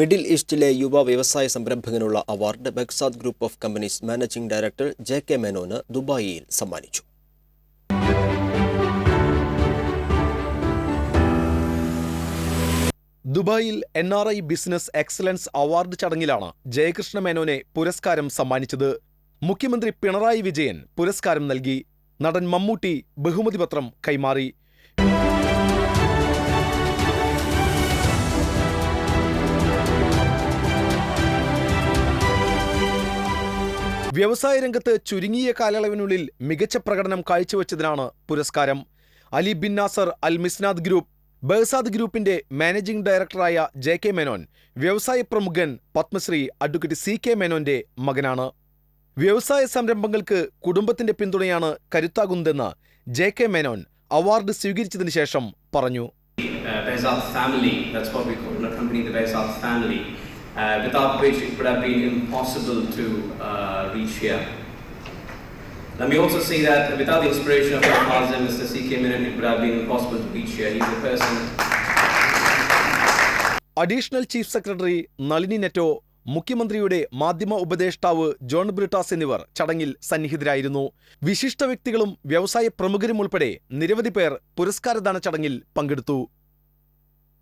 Middle ഈസ്റ്റിലെ യുവ വ്യവസായ സംരംഭകനുള്ള award Behzad group of companies managing director J K മേനോന് ദുബായിയിൽ സമ്മാനിച്ചു. ദുബായിൽ N R I business excellence award ചടങ്ങിലാണ് ജയകൃഷ്ണ മേനോനെ പുരസ്കാരം സമ്മാനിച്ചത്. മുഖ്യമന്ത്രി പിണറായി വിജയൻ പുരസ്കാരം നൽകി. നടൻ മമ്മൂട്ടി ബഹുമതി പത്രം കൈമാറി. വ്യവസായ രംഗത്ത് ചുരുങ്ങിയ കാലയളവിനുള്ളിൽ മികച്ച പ്രകടനം കാഴ്ചവെച്ചതിനാണ് പുരസ്കാരം. Ali bin Nasser Al Misnad group Behzad ഗ്രൂപ്പിന്റെ മാനേജിംഗ് ഡയറക്ടറായ ജെ കെ മേനോൻ വ്യവസായ പ്രമുഖൻ പത്മശ്രീ അഡ്വക്കേറ്റ് സി കെ മേനോന്റെ മകനാണ്. വ്യവസായ സംരംഭങ്ങൾക്ക് കുടുംബത്തിന്റെ പിന്തുണയാണ് കരുത്താകുന്നതെന്ന് ജെ കെ മേനോൻ അവാർഡ് സ്വീകരിച്ചതിന് ശേഷം പറഞ്ഞു. Uh, uh, without which it would have been impossible to uh, reach here. Let me also say that without the inspiration of our father, Mr. C.K. Menon, it would have been impossible to reach here. He's a person additional chief secretary Nalini Netto മുഖ്യമന്ത്രിയുടെ മാധ്യമ ഉപദേഷ്ടാവ് ജോൺ ബ്രിട്ടാസ് എന്നിവർ ചടങ്ങിൽ സന്നിഹിതരായിരുന്നു വിശിഷ്ട വ്യക്തികളും വ്യവസായ പ്രമുഖരും ഉൾപ്പെടെ നിരവധി പേർ പുരസ്കാരദാന ചടങ്ങിൽ പങ്കെടുത്തു